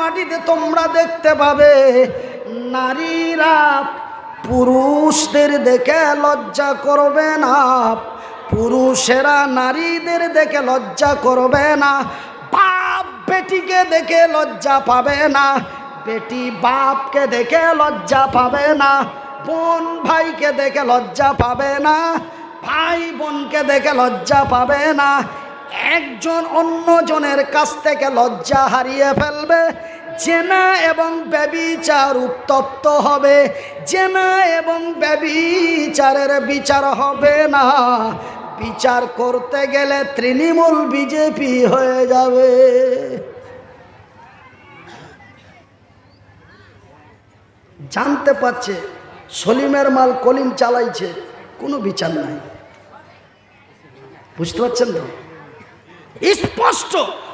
মাটিতে তোমরা দেখতে পাবে, নারীরা পুরুষদের দেখে লজ্জা করবে না, পুরুষেরা নারীদের দেখে লজ্জা করবে না, বাপ বেটিকে দেখে লজ্জা পাবে না, বেটি বাপকে দেখে লজ্জা পাবে না, বোন ভাইকে দেখে লজ্জা পাবে না, ভাই বোনকে দেখে লজ্জা পাবে না একজন অন্যজনের কাছ থেকে লজ্জা হারিয়ে ফেলবে। জেনা এবং ব্যবিচার উত্তপ্ত হবে। জেনা এবং ব্যবিচারের বিচার হবে না। বিচার করতে গেলে তৃণমূল বিজেপি হয়ে যাবে। জানতে পারছে, সলিমের মাল কলিম চালাইছে, কোনো বিচার নাই। বুঝতে পারছেন তো? স্পষ্ট।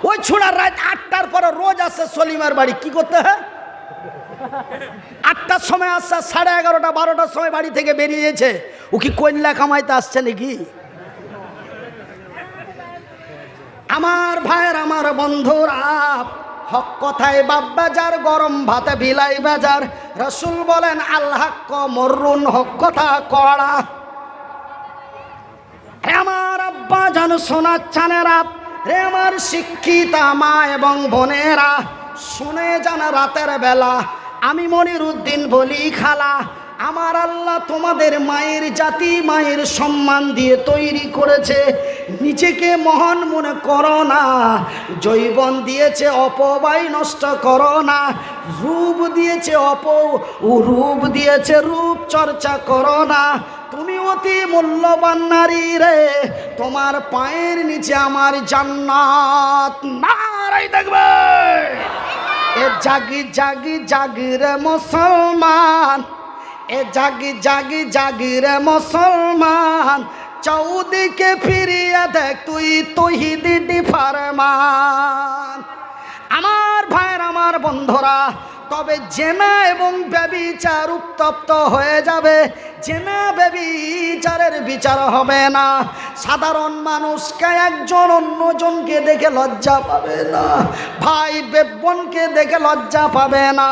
ওই ছোড়ার রাত আটটার পরে রোজ আসে সলিমার বাড়ি। কি করতে হয়? আটটার সময় আসছে সাড়ে এগারোটা, বারোটার সময় বাড়ি থেকে বেরিয়েছে ও কি কন্যা কামাইতে আসছে নাকি? আমার ভাইয়ের, আমার বন্ধুরা হক কথায় বাপ বাজার, গরম ভাতে বিলাই বাজার। রসুল বলেন আল্লাহ মরুন হক কথা কড়া। আমার আব্বা জান, সোনার চানেরা রে আমার শিক্ষিতা মা এবং বোনেরা, শুনে যান রাতের বেলা। আমি মনির উদ্দিন বলি, খালা, আমার আল্লাহ তোমাদের মায়ের জাতি, মায়ের সম্মান দিয়ে তৈরি করেছে। নিজেকে মহান মনে করো না। জৈবন দিয়েছে অপবাই নষ্ট করো না। রূপ দিয়েছে অপ রূপ দিয়েছে রূপ চর্চা করো না। অতি মূল্যবান নারী রে, তোমার পায়ের নিচে আমার জান্নাত। নারাই দেখবে। এ জাগি জাগি জাগি রে মুসলমান, এ জাগি জাগি জাগি রে মুসলমান, চৌদিকে ফিরিয়ে দেখ তুই তহিদি ফারমান আমার ভাইয়ের, আমার বন্ধুরা তবে জেনা এবং ব্যবিচার উত্তপ্ত হয়ে যাবে। জেনা ব্যবিচারের বিচার হবে না। সাধারণ মানুষকে একজন অন্যজনকে দেখে লজ্জা পাবে না। ভাই বেবনকে দেখে লজ্জা পাবে না।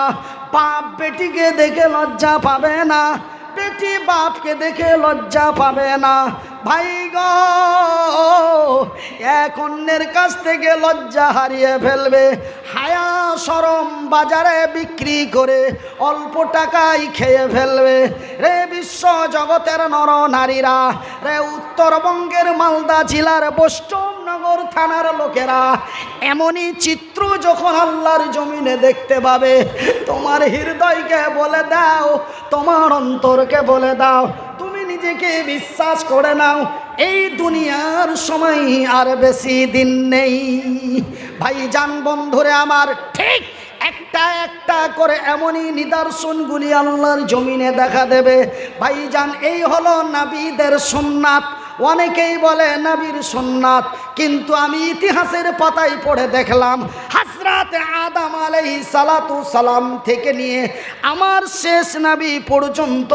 পাপ বেটিকে দেখে লজ্জা পাবে না। বেটি বাপকে দেখে লজ্জা পাবে না। ভাই গো, এক অন্যের কাছ থেকে লজ্জা হারিয়ে ফেলবে। হায়া সরম বাজারে বিক্রি করে অল্প টাকায় খেয়ে ফেলবে। রে বিশ্ব জগতের নর নারীরা, রে উত্তরবঙ্গের মালদা জেলার বৈষ্ণবনগর থানার লোকেরা এমনই চিত্র যখন আল্লাহর জমিনে দেখতে পাবে, তোমার হৃদয়কে বলে দাও, তোমার অন্তরকে বলে দাও, তুমি নিজেকে বিশ্বাস করে নাও, এই দুনিয়ার সময় আর বেশি দিন নেই। ভাই যান বন্ধুরে আমার, ঠিক একটা একটা করে এমনই নিদর্শনগুলি আল্লাহর জমিনে দেখা দেবে। ভাইজান, এই হলো নাবিদের সোননাথ অনেকেই বলে নবীর সোননাথ কিন্তু আমি ইতিহাসের পাতায় পড়ে দেখলাম হাসরাতে আদাম আলাই সালাতু সালাম থেকে নিয়ে আমার শেষ নাবি পর্যন্ত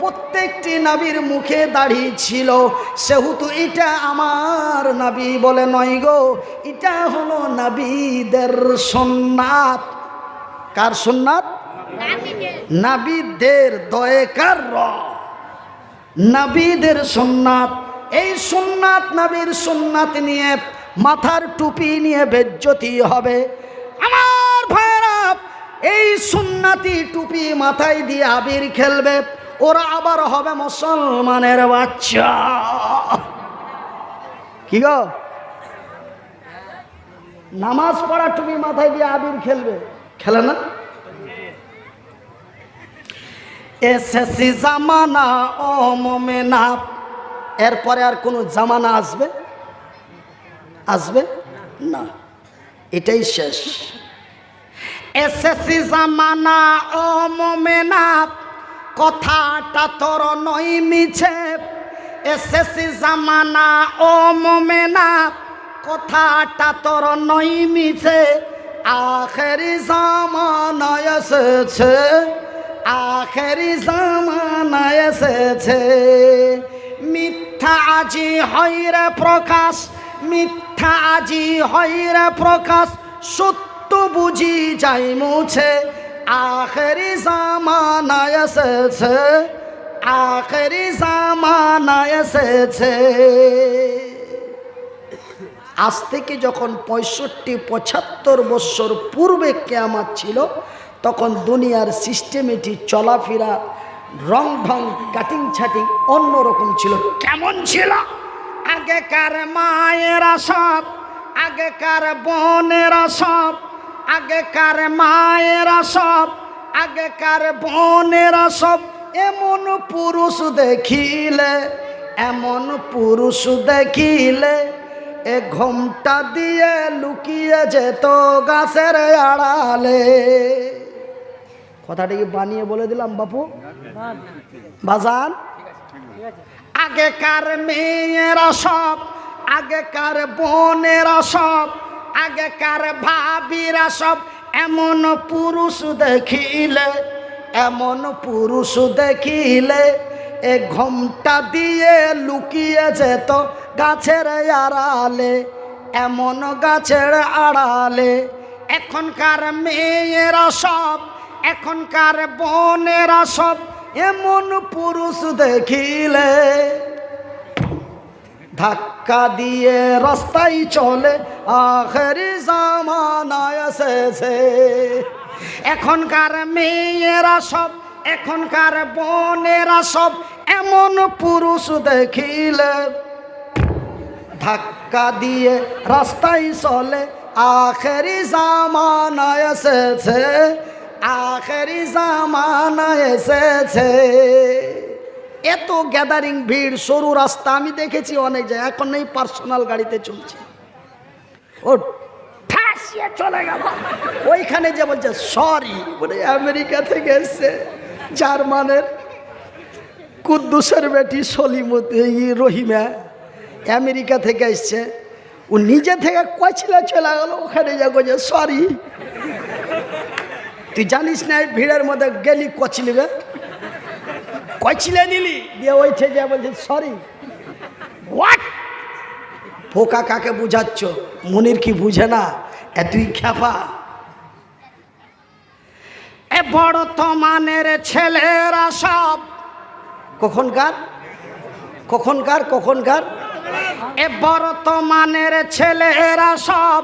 প্রত্যেকটি নাবির মুখে দাঁড়িয়ে ছিল। সেহেতু এটা আমার নাবি বলে নয় গো এটা হলো নাবিদের সোননাথ কার সোননাথ নাবিদের। দয়েকার র? নাবিদের সোননাথ এই সোননাথ নাবির সোননাথ নিয়ে মাথার টুপি নিয়ে বেজ্জতি হবে। আমার ভাইরা এই সুন্নাতি টুপি মাথায় দিয়ে আবির খেলবে। ওরা আবার হবে মুসলমানের বাচ্চা। কি গো? নামাজ পড়া টুপি মাথায় দিয়ে আবির খেলবে। খেলে না? এসএসসি জামানা ও মোমেনা। এরপরে আর কোনো জামানা আসবে? আসবে? না। এটাই শেষ। এসএসসি জামানা, ও মোমেনা কথাটা তোর নই মিছে এসএসসি জামানা, ও মোমেনা কথাটা তোর নই মিছে আখেরি জামানা এসেছে, আখেরি জামানা এসেছে। মিথ্যা আজি হইরে প্রকাশ, মিথ্যা আজি হইরে প্রকাশ, সত্য বুঝি যাই মুছে। আখেরি জামানা এসেছে, আখেরি জামানা এসেছে। আজ থেকে যখন পঁয়ষট্টি, পঁচাত্তর বৎসর পূর্বে কেয়ামাত ছিল, তখন দুনিয়ার সিস্টেমেটি চলাফেরা রং ঢং কাটিং ছাটিং অন্যরকম ছিল। কেমন ছিল? আগেকার মায়েরা সব, আগেকার বোনেরা সব, আগেকার মায়েরা সব, আগেকার বোনেরা সব এমন পুরুষ দেখিলে, এমন পুরুষ দেখিলে, এ ঘোমটা দিয়ে লুকিয়ে যেত গাছের আড়ালে। কথাটা কি বানিয়ে বলে দিলাম, বাপু। বাজান। আগেকার মেয়েরা সব, আগেকার বোনেরা সব, আগেকার ভাবিরা সব এমন পুরুষ দেখিলে, এমন পুরুষ দেখিলে, এ ঘোমটা দিয়ে লুকিয়ে যেত গাছের আড়ালে, এমন গাছের আড়ালে। এখনকার মেয়েরা সব এখনকার বোনেরা সব এমন পুরুষ দেখিলে। ধাক্কা দিয়ে রাস্তায় চলে, আখেরি জামানায় এসেছে। এখনকার মেয়েরা সব, এখনকার বোনেরা সব এমন পুরুষ দেখিলে। ধাক্কা দিয়ে রাস্তায় চলে, আখেরি জামানা এসেছে। আখেরি জামানা এসেছে। এত গ্যাদারিং ভিড়, সরু রাস্তা, আমি দেখেছি অনেক জায়গায়। এখন এই পার্সোনাল গাড়িতে চলছে। ও ঠাসিয়ে চলে গেল। ওইখানে যে বলছে সরি বলে আমেরিকা থেকে এসছে জার্মানের কুদ্দুসের বেটি সলিমত রহিমা। আমেরিকা থেকে এসছে। ও নিজে থেকে কয়ছিলে চলে গেল। ওখানে যা যে সরি তুই জানিস না ভিড়ের মধ্যে গেলি কচলিবে কয়ছিলে নিলি? দিয়ে ওইঠে যা বলছে সরি হোয়াট পোকা কাকে বুঝাচ্ছ? মনির কি বুঝে না? এ তুই খ্যাপা? এ বড় তো মানের ছেলেরা সব। কখনকার? কখনকার কখনকার? এ বর্তমানের ছেলেরা সব।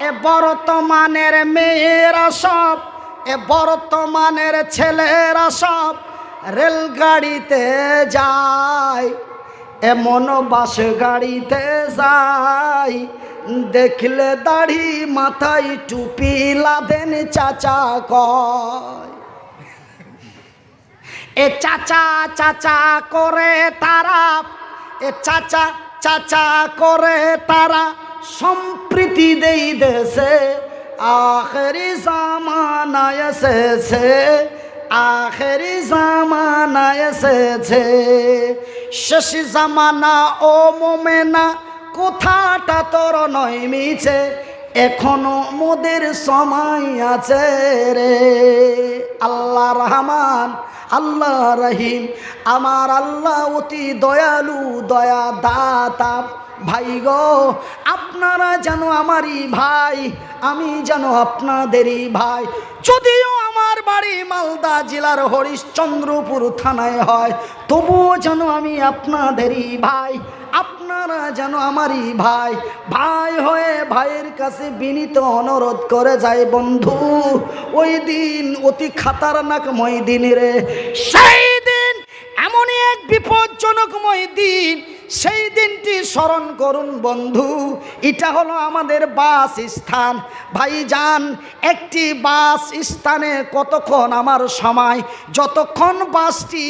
এ বর্তমানের মেয়েরা সব। এ বর্তমানের ছেলেরা সব রেলগাড়িতে যায়, এমন বাস গাড়িতে যায়। দেখলে দাড়ি মাথায় টুপি লাদেন চাচা কয়। এ চাচা চাচা করে তারা, এ চাচা চাচা করে তারা সম্প্রীতি দেই দেশে। আখেরি জামানা এসেছে, আখেরি জামানা এসেছে। শেষ জামানা ও মোমেনা কোথাটা তোর নয় মিছে, এখনও মোদের সময় আছে রে। আল্লাহ রহমান, আল্লাহ রহিম, আমার আল্লাহ অতি দয়ালু দয়া দাতা ভাই গো, আপনারা যেন আমারই ভাই, আমি যেন আপনাদেরই ভাই। যদিও আমার বাড়ি মালদা জেলার হরিশ্চন্দ্রপুর থানায় হয়, তবুও যেন আমি আপনাদেরই ভাই, আপনারা যেন আমারই ভাই। ভাই হয়ে ভাইয়ের কাছে বিনীত অনুরোধ করে যায় বন্ধু, ওই দিন অতি খাতারনাকময় দিন রে। সেই দিন এমনই এক বিপজ্জনকময় দিন সেই দিনটি স্মরণ করুন বন্ধু। এটা হলো আমাদের বাস স্থান। ভাইজান, একটি বাস স্থানে কতক্ষণ আমার সময়? যতক্ষণ বাসটি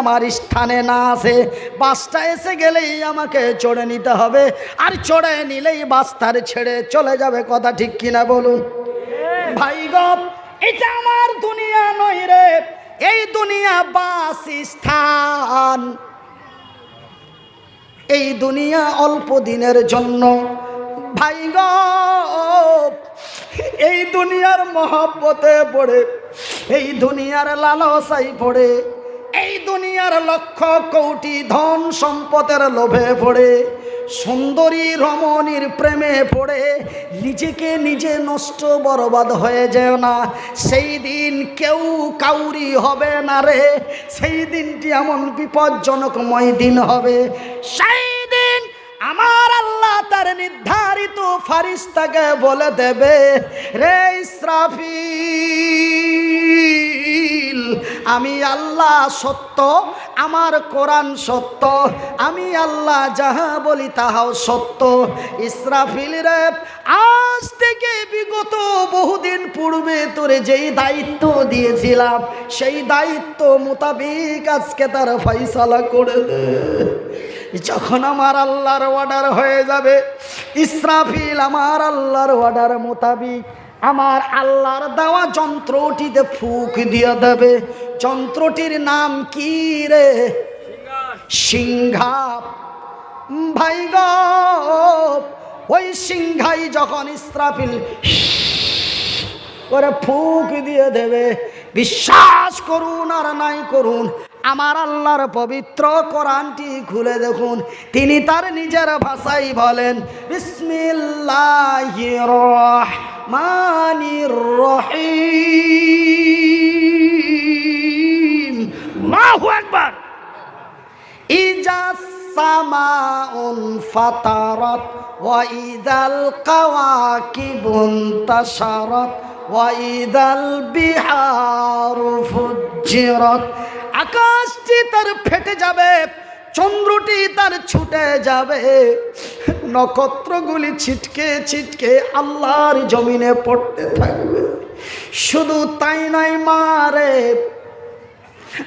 আমার স্থানে না আসে, বাসটা এসে গেলেই আমাকে চড়ে নিতে হবে। আর চড়ে নিলেই বাস তার ছেড়ে চলে যাবে, কথা ঠিক কিনা বলুন? ভাই গপ এটা আমার দুনিয়া নয় রে, এই দুনিয়া বাস স্থান। এই দুনিয়া অল্প দিনের জন্য। ভাই গ, এই দুনিয়ার মহব্বতে পড়ে, এই দুনিয়ার লালসাই পড়ে, এই দুনিয়ার লক্ষ কৌটি ধন সম্পদের লোভে পড়ে সুন্দরী রমণীর প্রেমে পড়ে নিজেকে নিজে নষ্ট বরবাদ হয়ে যেও না। সেই দিন কেউ কাউরি হবে না রে। সেই দিনটি এমন বিপজ্জনকময় দিন হবে। সেই দিন আমার আল্লাহ তার নির্ধারিত ফারিস্তাকে বলে দেবে, রে ইসরাফিল আমি আল্লাহ সত্য, আমার কোরআন সত্য, আমি আল্লাহ যাহা বলি তাহাও সত্য। ইসরাফিল রে, আজ থেকে বিগত বহুদিন পূর্বে তোরে যেই দায়িত্ব দিয়েছিলাম, সেই দায়িত্ব মোতাবেক আজকে তার ফয়সালা করে যখন আমার আল্লাহর অর্ডার হয়ে যাবে, ইসরাফিল আমার আল্লাহর অর্ডার মোতাবিক আমার আল্লাহর দেওয়া যন্ত্রটিতে ফুক দিয়ে দেবে। যন্ত্রটির নাম কি রে? সিংহাপ। ভাই ওই সিংহাই যখন ইসরাফিল করে ফুক দিয়ে দেবে। বিশ্বাস করুন আর নাই করুন আমার আল্লাহর পবিত্র কোরআনটি খুলে দেখুন। তিনি তার নিজের ভাষাই বলেন বিসমিল্লাহির রহমানির রহিম। আল্লাহু আকবার। ইজা সামাউন ফাতারাত ওয়া ইদাল কাওয়াকিবুন তাশারাত ওয়া ইদাল বিহারু আকাশটি তার ফেটে যাবে, চন্দ্রটি তার ছুটে যাবে। নক্ষত্রগুলি ছিটকে ছিটকে আল্লাহর জমিনে পড়তে থাকবে। শুধু তাই নয় মারে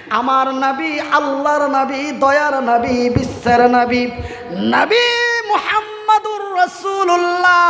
আমার নবী, আল্লাহর নবী, দয়ার নবী, বিশ্বের নবী নবী মুহাম্মাদুর রাসূলুল্লাহ।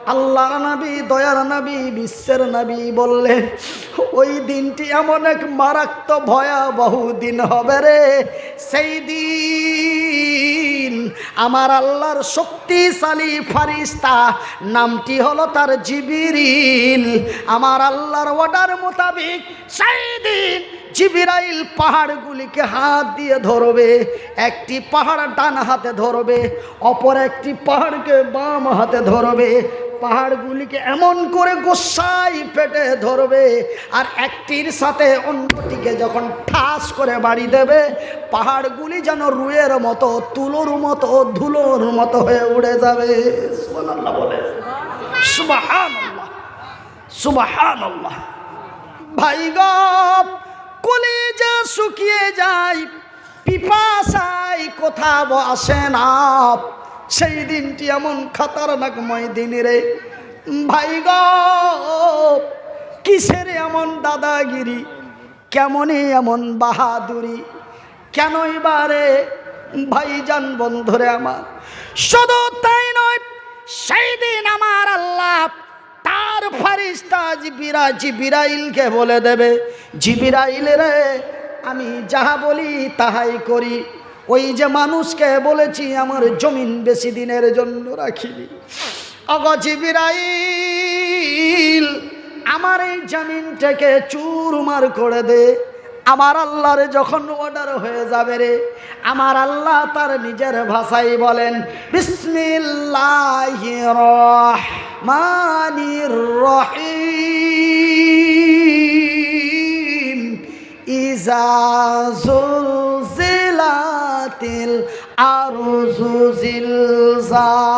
আল্লাহর নবী, দয়ার নবী, বিশ্বের নবী বললেন ওই দিনটি এমন এক মারাত্মক ভয়াবহ দিন হবে রে। সেই দিন আমার আল্লাহর শক্তিশালী ফারিস্তা, নামটি হলো তার জিবিরিল। আমার আল্লাহর অর্ডার মোতাবেক সেই দিন জিবিরাইল পাহাড়গুলিকে হাত দিয়ে ধরবে, একটি পাহাড় ডান হাতে ধরবে, অপর একটি পাহাড়কে বাম হাতে ধরবে। পাহাড়গুলিকে এমন করে গোসাই পেটে ধরবে আর একটির সাথে অন্যটিকে যখন ঠাস করে বাড়ি দেবে, পাহাড়গুলি যেন রুয়ের মতো, তুলোর মতো, ধুলোর মতো হয়ে উড়ে যাবে। বলে। ভাই গপ শুকিয়ে যায়, পিপাসায় কোথাও আসে না। সেই দিনটি এমন খাতারনাকময় দিন রে। ভাই গ, কিসের এমন দাদাগিরি? কেমনই এমন বাহাদুরি? কেনই বারে ভাইজান বন্ধুরে আমার? শুধু তাই নয়, সেই দিন আমার আল্লাহ তার ফারিস্তা জিবিরা জিবিরাইলকে বলে দেবে, জিবিরাইল রে, আমি যাহা বলি তাহাই করি। ওই যে মানুষকে বলেছি, আমার জমিন বেশি দিনের জন্য রাখিনি। অগ জিবিরাইল, আমার এই জমিনটাকে চুরমার করে দে। আমার আল্লাহর যখন অর্ডার হয়ে যাবে রে, আমার আল্লাহ তার নিজের ভাষাই বলেন বিসমিল্লাহির রহমানির রহিম। ইজা জুলজিলাতিল আরজু জিলজালাহা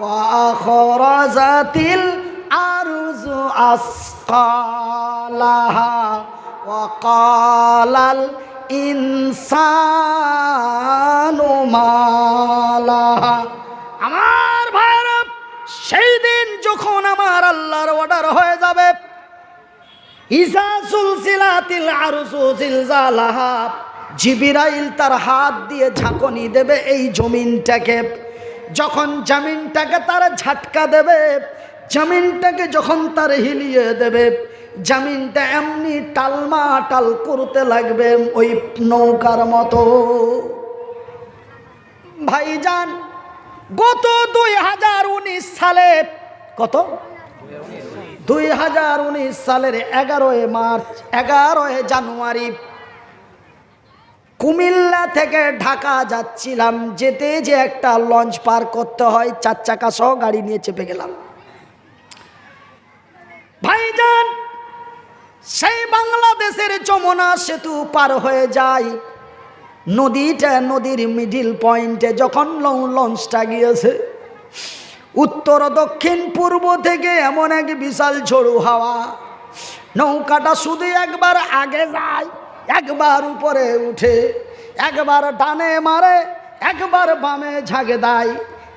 ওয়া আখরাজাতিল আরজু আসকালাহা ওয়া ক্বালাল ইনসানু মালাহা। আমার ভাইরা সেই দিন যখন আমার আল্লাহর অর্ডার হয়ে যাবে ইসা সুলসিলাতিল আরসু জিলজালাহা জিবিরাইল তার হাত দিয়ে ঝাঁকনি দেবে এই জমিনটাকে। যখন জমিনটাকে তার ঝাটকা দেবে, জমিনটাকে যখন তার হিলিয়ে দেবে, জমিনটা এমনি টালমা টাল করতে লাগবে ওই নৌকার মতো। ভাইজান, গত দুই হাজার উনিশ সালে, কত? দুই হাজার উনিশ সালের এগারোই মার্চ, এগারোই জানুয়ারি কুমিল্লা থেকে ঢাকা যাচ্ছিলাম, যেতে যে একটা লঞ্চ পার করতে হয়, চার চাকা সহ গাড়ি নিয়ে চেপে গেলাম। ভাইজান, সেই বাংলাদেশের যমুনা সেতু পার হয়ে যায়। নদীটা নদীর মিডিল পয়েন্টে যখন লঞ্চটা গিয়েছে, উত্তর, দক্ষিণ, পূর্ব থেকে এমন এক বিশাল ঝোড়ো হাওয়া। নৌকাটা শুধু একবার আগে যায়। একবার উপরে উঠে, একবার ডানে মারে, একবার বামে ঝাঁকে দেয়।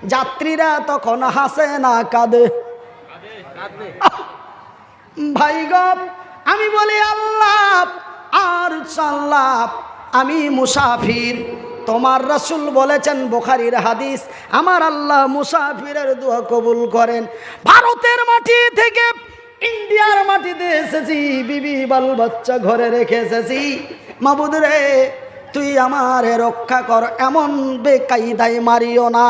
যাত্রীরা তখন হাসে না, কাঁদে। ভাই গপ আমি বলি, আল্লাহ, আর সাল্লাহ, আমি মুসাফির। তোমার রাসূল বলেছেন, বোখারির হাদিস, আমার আল্লাহ মুসাফিরের দোয়া কবুল করেন। ভারতের মাটি থেকে ইন্ডিয়ার মাটিতে এসেছি, বিবি বাল বাচ্চা ঘরে রেখে এসেছি। মাবুদ রে, তুই আমারে রক্ষা কর, এমন বেকাইদাই মারিও না।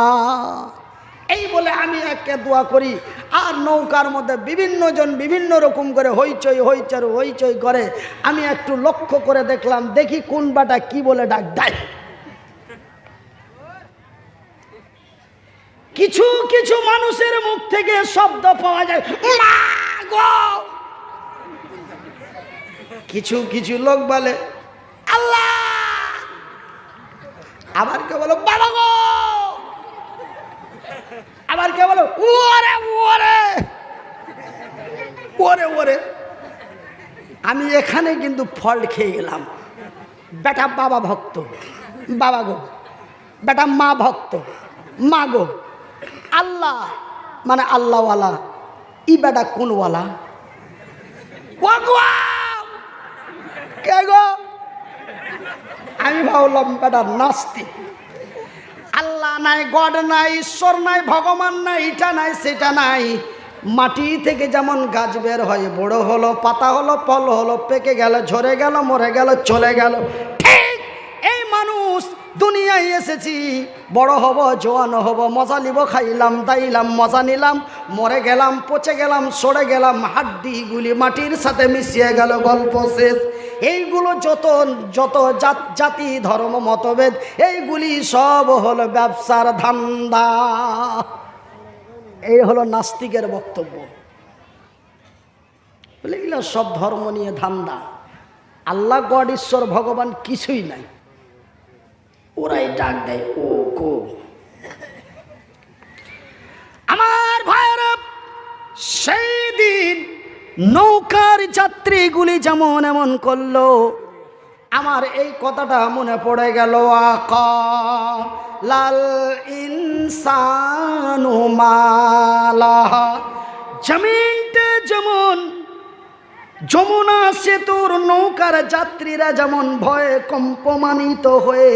এই বলে আমি একে দোয়া করি, আর নৌকার মধ্যে বিভিন্ন জন বিভিন্ন রকম করে হইচই, হইচর, হইচই করে। আমি একটু লক্ষ্য করে দেখলাম, দেখি কোন বাটা কি বলে ডাক দেয়। কিছু কিছু মানুষের মুখ থেকে শব্দ পাওয়া যায়! কিছু কিছু লোক বলে আল্লাহ! আবার কে বলো বাবা গো! আবার কে বলো ওরে ওরে! ওরে ওরে! আমি এখানে কিন্তু ফল খেয়ে গেলাম। বেটা বাবা ভক্ত। বাবা গো। বেটা মা ভক্ত। মা গো। আল্লাহ মানে আল্লাহওয়ালা। ই বেটা কোনওয়ালা কে গো? আমি ভাবলাম বেটা নাস্তিক। আল্লাহ নাই গড নাই ঈশ্বর নাই ভগবান নাই এটা নাই সেটা নাই। মাটি থেকে যেমন গাছ বের হয় বড় হলো পাতা হলো ফল হলো পেকে গেল ঝরে গেল মরে গেল চলে গেল। ঠিক দুনিয়ায় এসেছি। বড় হব, জোয়ান হব, মজা নিব, খাইলাম, দাইলাম, মজা নিলাম, মরে গেলাম, পচে গেলাম, সরে গেলাম হাড্ডিগুলি মাটির সাথে মিশিয়ে গেল গল্প শেষ। এইগুলো যত যত জাত, জাতি, ধর্ম, মতভেদ, এইগুলি সব হলো ব্যবসার ধান্দা। এই হলো নাস্তিকের বক্তব্য। বলে এগুলো সব ধর্ম নিয়ে ধান্দা। আল্লাহ গড, ঈশ্বর, ভগবান কিছুই নাই। ওরাই ডাক দেয়, ও গো। আমার ভাইয়েরা, সেই দিন নৌকার যাত্রীগুলি যেমন এমন করল, আমার এই কথাটা মনে পড়ে গেল আকা লাল ইনসানু মালাহা। জমিনটা যেমন যমুনা সেতুর নৌকার যাত্রীরা যেমন ভয়ে কম্পমানিত হয়ে,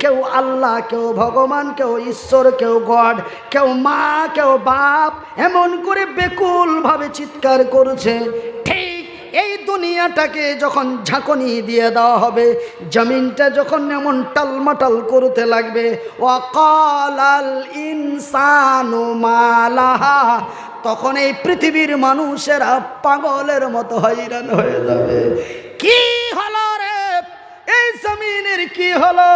কেউ আল্লাহ, কেউ ভগবান, কেউ ঈশ্বর, কেউ গড, কেউ মা, কেউ বাপ, এমন করে বেকুলভাবে চিৎকার করছে, ঠিক এই দুনিয়াটাকে যখন ঝাঁকনি দিয়ে দেওয়া হবে, জমিনটা যখন এমন টালমাটাল করতে লাগবে ওয়াকালাল ইনসানু মালাহা তখন এই পৃথিবীর মানুষেরা পাগলের মতো হয়রান হয়ে যাবে। কি হলো রে? এই জমিনের কি হলো?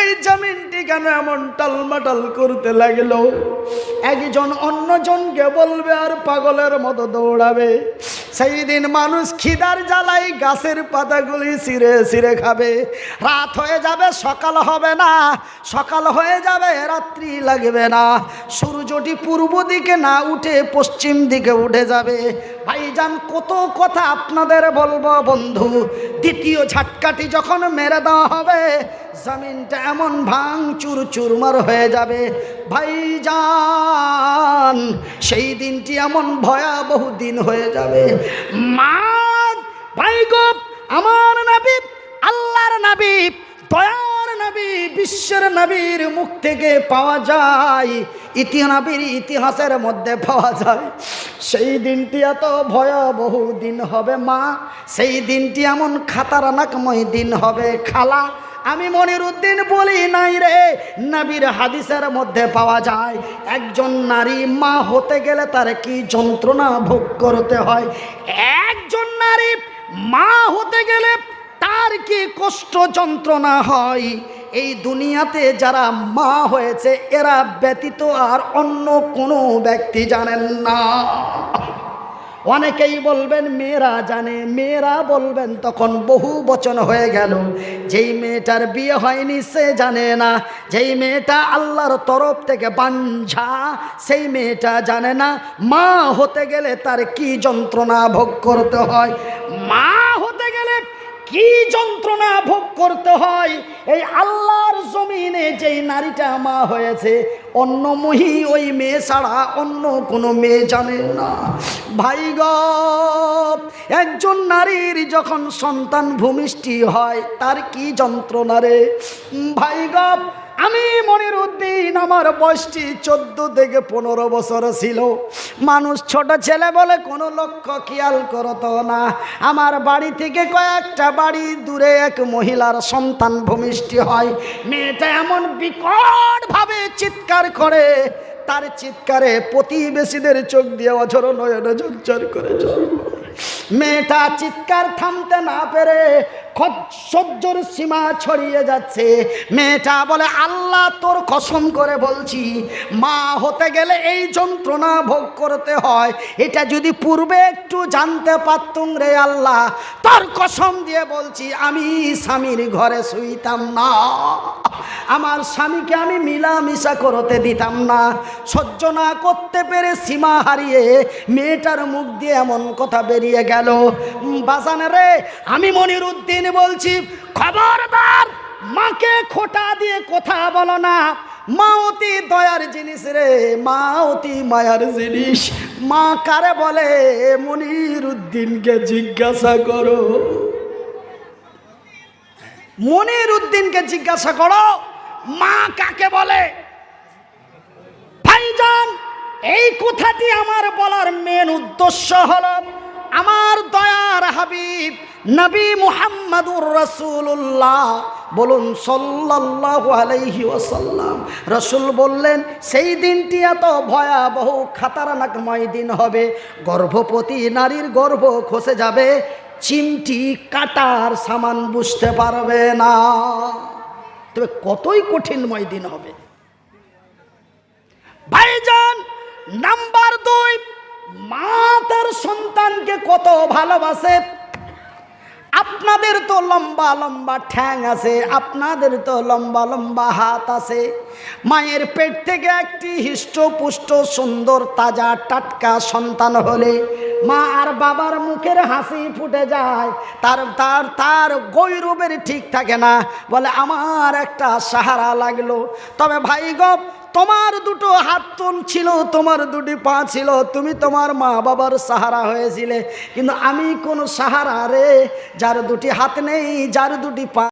এই জমিনটি কেন এমন টালমাটাল করতে লাগল? একজন অন্যজনকে বলবে আর পাগলের মতো দৌড়াবে। সেই দিন মানুষ খিদার জ্বালাই গাছের পাতাগুলি ছিঁড়ে সিরে খাবে। রাত হয়ে যাবে, সকাল হবে না। সকাল হয়ে যাবে, রাত্রি লাগবে না। সূর্যটি পূর্ব দিকে না উঠে পশ্চিম দিকে উঠে যাবে। ভাইজান, কত কথা আপনাদের বলব বন্ধু। দ্বিতীয় ঝাটকাটি যখন মেরে দেওয়া হবে, জমিনটা এমন ভাঙ চুর চুরমার হয়ে যাবে। ভাইজান, সেই দিনটি এমন ভয়াবহ দিন হয়ে যাবে। মা, ভাই গো, আমার নাবিব আল্লাহর নাবিব দয়ার নবী, বিশ্বের নবীর মুখ থেকে পাওয়া যায় ইতিহাবির ইতিহাসের মধ্যে পাওয়া যায়। সেই দিনটি এত ভয়াবহ দিন হবে মা, সেই দিনটি এমন খাতারানাকময় দিন হবে। খালা, আমি মনির উদ্দিন বলি নাই রে, নাবির হাদিসের মধ্যে পাওয়া যায়। একজন নারী মা হতে গেলে তার কি যন্ত্রণা ভোগ করতে হয়? একজন নারী মা হতে গেলে কার কি কষ্ট যন্ত্রণা হয়? এই দুনিয়াতে যারা মা হয়েছে, এরা ব্যতীত আর অন্য কোনো ব্যক্তি জানেন না। অনেকেই বলবেন, মেয়েরা জানে। মেয়েরা বলবেন, তখন বহু বচন হয়ে গেল। যেই মেয়েটার বিয়ে হয়নি, সে জানে না। যেই মেয়েটা আল্লাহর তরফ থেকে বাঞ্ঝা সেই মেয়েটা জানে না। মা হতে গেলে তার কি যন্ত্রণা ভোগ করতে হয়? মা কি যন্ত্রণা ভোগ করতে হয়? এই আল্লাহর জমিনে যেই নারীটা মা হয়েছে, অন্য মহি ওই মেয়ে ছাড়া অন্য কোনো মেয়ে জানে না। ভাই একজন নারীর যখন সন্তান ভূমিষ্ঠি হয়, তার কি যন্ত্রণা রে? ভাই আমি মনির উদ্দিন আমার বয়সটি চোদ্দ থেকে পনেরো বছর ছিল। মানুষ ছোট ছেলে বলে কোনো লক্ষ্য খেয়াল করতো না। আমার বাড়ি থেকে কয়েকটা বাড়ি দূরে এক মহিলার সন্তান ভূমিষ্ঠি হয়। মেয়েটা এমন বিকটভাবে চিৎকার করে, তার চিৎকারে প্রতিবেশীদের চোখ দিয়ে অঝর নয়নে ঝরঝর করে জল মেয়েটা চিৎকার থামতে না পেরে সহ্যর সীমা ছড়িয়ে যাচ্ছে। মেয়েটা বলে, আল্লাহ, তোর কসম করে বলছি, মা হতে গেলে এই যন্ত্রণা ভোগ করতে হয়। এটা যদি পূর্বে একটু জানতে পারতুম রে আল্লাহ, তোর কসম দিয়ে বলছি, আমি স্বামীর ঘরে শুইতাম না। আমার স্বামীকে আমি মিলামিশা করতে দিতাম না। সহ্য না করতে পেরে সীমা হারিয়ে মেয়েটার মুখ দিয়ে এমন কথা বেরিয়ে গেল। বাজান রে, আমি মনির উদ্দিন বলছি, খবরদার, মাকে খোটা দিয়ে কথা বলো না। মা অতি দয়ার জিনিস রে, মা অতি মায়ার জিনিস। মা কারে বলে মনির উদ্দিনকে জিজ্ঞাসা করো। মনির উদ্দিনকে জিজ্ঞাসা করো, মা কাকে বলে? ভাইজান, এই কথাটি আমার বলার মেন উদ্দেশ্য হলো, আমার দয়ার হাবিব নবী মুহাম্মাদুর রসুল্লাহ বলুন সাল্লাল্লাহু আলাইহি ওয়াসাল্লাম। রসুল বললেন, সেই দিনটি এত ভয়াবহ খাতারনাকময় দিন হবে, গর্ভবতী নারীর গর্ভ খসে যাবে, চিমটি কাটার সামান বুঝতে পারবে না। তবে কতই কঠিনময় দিন হবে। ভাইজান, নাম্বার দুই, মা তার সন্তানকে কত ভালোবাসে আপনাদের তো লম্বা লম্বা ঠ্যাং আছে, আপনাদের তো লম্বা লম্বা হাত আছে। মায়ের পেট থেকে একটি হৃষ্টপুষ্ট সুন্দর তাজা টাটকা সন্তান হলে মা আর বাবার মুখের হাসি ফুটে যায়, তার তার তার গৈরবের ঠিক থাকে না। বলে, আমার একটা সাহারা লাগল। তবে ভাই গপ তোমার দুটো হাত তুন ছিল, তোমার দুটি পা ছিল, তুমি তোমার মা বাবার সাহারা হয়েছিলে। কিন্তু আমি কোন সাহারা রে, যার দুটি হাত নেই, যার দুটি পা